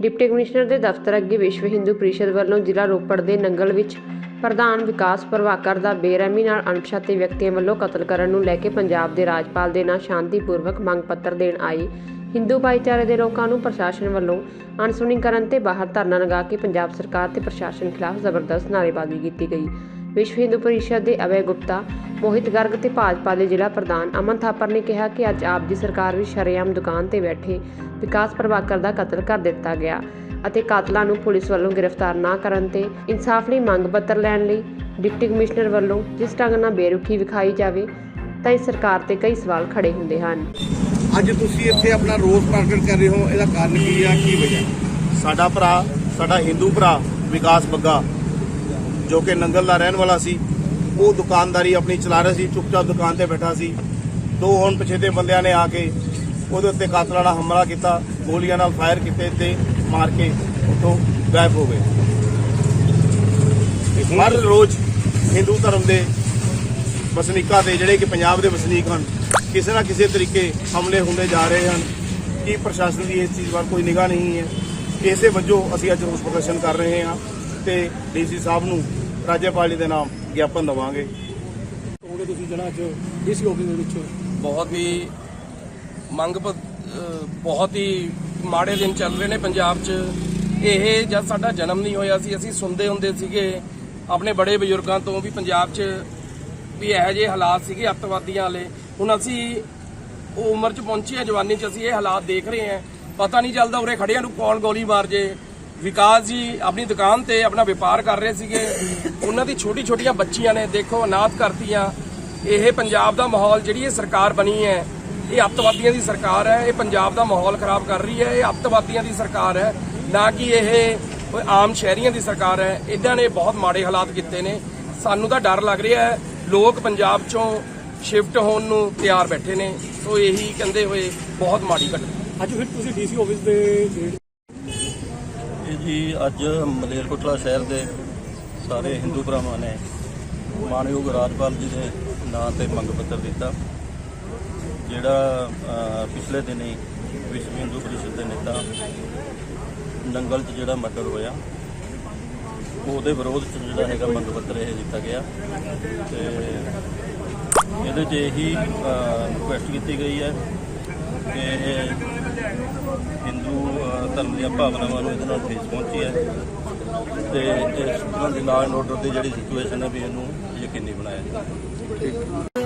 Deputy commissioner ਦੇ ਦਫ਼ਤਰ ਅੱਗੇ ਵਿਸ਼ਵ ਹਿੰਦੂ ਪਰਿਸ਼ਦ ਵੱਲੋਂ ਜ਼ਿਲ੍ਹਾ ਰੋਪੜ ਦੇ ਨੰਗਲ ਵਿੱਚ ਪ੍ਰਧਾਨ ਵਿਕਾਸ ਪ੍ਰਭਾਕਰ ਦਾ ਬੇਰਹਿਮੀ ਨਾਲ ਅਣਪਛਾਤੇ ਵਿਅਕਤੀਆਂ ਵੱਲੋਂ ਕਤਲ ਕਰਨ ਨੂੰ ਲੈ ਕੇ ਪੰਜਾਬ ਦੇ ਰਾਜਪਾਲ ਦੇ ਨਾਲ ਸ਼ਾਂਤੀਪੂਰਵਕ ਮੰਗ ਪੱਤਰ ਦੇਣ ਆਏ ਹਿੰਦੂ ਭਾਈਚਾਰੇ ਦੇ ਲੋਕਾਂ ਨੂੰ ਪ੍ਰਸ਼ਾਸਨ ਵੱਲੋਂ ਅਣਸੁਣੀ ਕਰਨ ਤੇ ਬਾਹਰ ਧਰਨਾ ਲਗਾ ਕੇ ਪੰਜਾਬ ਸਰਕਾਰ ਤੇ ਪ੍ਰਸ਼ਾਸਨ ਖਿਲਾਫ ਜ਼ਬਰਦਸਤ ਨਾਅਰੇਬਾਜ਼ੀ ਕੀਤੀ ਗਈ। ਵਿਸ਼ਵ ਹਿੰਦੂ ਪਰਿਸ਼ਦ ਦੇ ਅਵੈ ਗੁਪਤਾ ਮੋਹਿਤ ਗਰਗ ਤੇ ਭਾਜਪਾ ਦੇ ਜ਼ਿਲ੍ਹਾ ਪ੍ਰਧਾਨ ਅਮਨ ਥਾਪਰ ਨੇ ਕਿਹਾ ਕਿ ਅੱਜ ਆਪ ਦੀ ਸਰਕਾਰ ਵਿੱਚ ਸ਼ਰੇਆਮ ਦੁਕਾਨ ਤੇ ਬੈਠੇ ਵਿਕਾਸ ਪ੍ਰਭਾਕਰ ਦਾ ਕਤਲ ਕਰ ਦਿੱਤਾ ਗਿਆ ਅਤੇ ਕਾਤਲਾਂ ਨੂੰ ਪੁਲਿਸ ਵੱਲੋਂ ਗ੍ਰਿਫਤਾਰ ਨਾ ਕਰਨ ਤੇ ਇਨਸਾਫ ਲਈ ਮੰਗ ਪੱਤਰ ਲੈਣ ਲਈ ਡਿਪਟੀ ਕਮਿਸ਼ਨਰ ਵੱਲੋਂ ਜਿਸ ਢੰਗ ਨਾਲ ਬੇਰੁਖੀ ਵਿਖਾਈ ਜਾਵੇ ਤਾਂ ਇਸ ਸਰਕਾਰ ਤੇ ਕਈ ਸਵਾਲ ਖੜੇ ਹੁੰਦੇ ਹਨ। ਅੱਜ ਤੁਸੀਂ ਇੱਥੇ ਆਪਣਾ ਰੋਸ ਪ੍ਰਗਟ ਕਰ ਰਹੇ ਹੋ ਇਹਦਾ ਕਾਰਨ ਕੀ ਆ ਕੀ ਵਜ੍ਹਾ? ਸਾਡਾ ਭਰਾ ਸਾਡਾ ਹਿੰਦੂ ਭਰਾ ਵਿਕਾਸ ਬੱਗਾ ਜੋ ਕਿ ਨੰਗਲ ਦਾ ਰਹਿਣ ਵਾਲਾ ਸੀ, ਉਹ ਦੁਕਾਨਦਾਰੀ ਆਪਣੀ ਚਲਾ ਰਿਹਾ ਸੀ, ਚੁੱਪਚਾਪ ਦੁਕਾਨ ਤੇ ਬੈਠਾ ਸੀ। ਦੋ ਹੁਣ ਪਛੇਤੇ ਬੰਦਿਆਂ ਨੇ ਆ ਕੇ ਉਹਦੇ ਉੱਤੇ ਕਾਤਲਾਨਾ ਹਮਲਾ ਕੀਤਾ, ਗੋਲੀਆਂ ਨਾਲ ਫਾਇਰ ਕੀਤੇ ਤੇ ਮਾਰ ਕੇ ਉੱਥੋਂ ਗਾਇਬ ਹੋ ਗਏ। ਹਰ ਰੋਜ਼ ਹਿੰਦੂ ਧਰਮ ਦੇ ਵਸਨੀਕਾਂ ਤੇ ਜਿਹੜੇ ਕਿ ਪੰਜਾਬ ਦੇ ਵਸਨੀਕ ਹਨ, ਕਿਸੇ ਨਾ ਕਿਸੇ ਤਰੀਕੇ ਹਮਲੇ ਹੁੰਦੇ ਜਾ ਰਹੇ ਹਨ। ਕੀ ਪ੍ਰਸ਼ਾਸਨ ਦੀ ਇਸ ਚੀਜ਼ ਵੱਲ ਕੋਈ ਨਿਗਾਹ ਨਹੀਂ ਹੈ? ਇਸੇ ਵਜੋਂ ਅਸੀਂ ਅੱਜ ਰੋਸ ਪ੍ਰਦਰਸ਼ਨ ਕਰ ਰਹੇ ਹਾਂ। ਤੇ ਡੀਸੀ ਸਾਹਿਬ ਨੂੰ ਰਾਜਪਾਲ ਜੀ ਦੇ ਨਾਮ ਗਿਆਪਨ ਦਵਾਂਗੇ। ਹੋਗੇ ਤੁਸੀਂ ਜਿਹੜਾ ਅੱਜ ਡੀਸੀ ਆਫਿਸ ਦੇ ਵਿੱਚ? ਬਹੁਤ ਹੀ ਮੰਗ ਬਹੁਤ ਹੀ ਮਾੜੇ ਦਿਨ ਚੱਲ ਰਹੇ ਨੇ ਪੰਜਾਬ 'ਚ। ਇਹ ਜਦ ਸਾਡਾ ਜਨਮ ਨਹੀਂ ਹੋਇਆ ਸੀ ਅਸੀਂ ਸੁਣਦੇ ਹੁੰਦੇ ਸੀਗੇ ਆਪਣੇ ਬੜੇ ਬਜ਼ੁਰਗਾਂ ਤੋਂ ਵੀ ਪੰਜਾਬ 'ਚ ਵੀ ਇਹੋ ਜਿਹੇ ਹਾਲਾਤ ਸੀਗੇ ਅੱਤਵਾਦੀਆਂ ਵਾਲੇ। ਹੁਣ ਅਸੀਂ ਉਹ ਉਮਰ 'ਚ ਪਹੁੰਚੇ ਆ ਜਵਾਨੀ 'ਚ ਅਸੀਂ ਇਹ ਹਾਲਾਤ ਦੇਖ ਰਹੇ ਹਾਂ। ਪਤਾ ਨਹੀਂ ਚੱਲਦਾ ਉਰੇ ਖੜਿਆਂ ਨੂੰ ਕੌਣ ਗੋਲੀ ਮਾਰ ਜੇ। ਵਿਕਾਸ ਜੀ ਆਪਣੀ ਦੁਕਾਨ ਤੇ ਆਪਣਾ ਵਪਾਰ ਕਰ ਰਹੇ ਸੀਗੇ। ਉਹਨਾਂ ਦੀ ਛੋਟੀ ਛੋਟੀਆਂ ਬੱਚੀਆਂ ਨੇ, ਦੇਖੋ, ਅਨਾਥ ਕਰਤੀਆਂ। ਇਹ ਪੰਜਾਬ ਦਾ ਮਾਹੌਲ ਜਿਹੜੀ ਇਹ ਸਰਕਾਰ ਬਣੀ ਹੈ, ਇਹ ਅੱਤਵਾਦੀਆਂ ਦੀ ਸਰਕਾਰ ਹੈ, ਇਹ ਪੰਜਾਬ ਦਾ ਮਾਹੌਲ ਖਰਾਬ ਕਰ ਰਹੀ ਹੈ, ਇਹ ਅੱਤਵਾਦੀਆਂ ਦੀ ਸਰਕਾਰ ਹੈ, ਨਾ ਕਿ ਇਹ ਆਮ ਸ਼ਹਿਰੀਆਂ ਦੀ ਸਰਕਾਰ ਹੈ। ਇਹਨਾਂ ਨੇ ਬਹੁਤ ਮਾੜੇ ਹਾਲਾਤ ਕੀਤੇ ਨੇ। ਸਾਨੂੰ ਤਾਂ ਡਰ ਲੱਗ ਰਿਹਾ ਹੈ। ਲੋਕ ਪੰਜਾਬ ਚੋਂ ਸ਼ਿਫਟ ਹੋਣ ਨੂੰ ਤਿਆਰ ਬੈਠੇ ਨੇ। ਸੋ ਇਹੀ ਕਹਿੰਦੇ ਹੋਏ ਬਹੁਤ ਮਾੜੀ ਘਟਨਾ। ਅੱਜ ਫਿਰ ਤੁਸੀਂ ਡੀਸੀ ਆਫਿਸ ਦੇ ਗੇਟ ਇਹ ਜੀ, ਅੱਜ ਮਲੇਰਕੋਟਲਾ ਸ਼ਹਿਰ ਦੇ ਸਾਰੇ ਹਿੰਦੂ ਭਰਾਵਾਂ ਨੇ ਮਾਨਯੋਗ ਰਾਜਪਾਲ ਜੀ ਦੇ ਨਾਂ ਤੇ ਮੰਗ ਪੱਤਰ ਦਿੱਤਾ, ਜਿਹੜਾ ਪਿਛਲੇ ਦਿਨੀ ਵਿਸ਼ਵ ਹਿੰਦੂ ਪਰਿਸ਼ਦ ਦੇ ਨੇਤਾ ਨੰਗਲ 'ਚ ਜਿਹੜਾ ਮਰਡਰ ਹੋਇਆ, ਉਹਦੇ ਵਿਰੋਧ 'ਚ ਜਿਹੜਾ ਹੈਗਾ ਮੰਗ ਪੱਤਰ ਇਹ ਦਿੱਤਾ ਗਿਆ ਤੇ ਇਹਦੇ 'ਚ ਇਹੀ ਰਿਕੁਐਸਟ ਕੀਤੀ ਗਈ ਹੈ ਕਿ ਇਹ ਹਿੰਦੂ ਧਰਮ ਦੀਆਂ ਭਾਵਨਾਵਾਂ ਨੂੰ ਇਹਦੇ ਨਾਲ ਠੇਸ ਪਹੁੰਚੀ ਹੈ ਤੇ ਇਸ ਤਰ੍ਹਾਂ ਦੀ ਲਾਅ ਐਂਡ ਆਰਡਰ ਦੀ ਜਿਹੜੀ ਸਿਚੁਏਸ਼ਨ ਹੈ ਵੀ ਇਹਨੂੰ ਯਕੀਨੀ ਬਣਾਇਆ ਜਾਵੇ।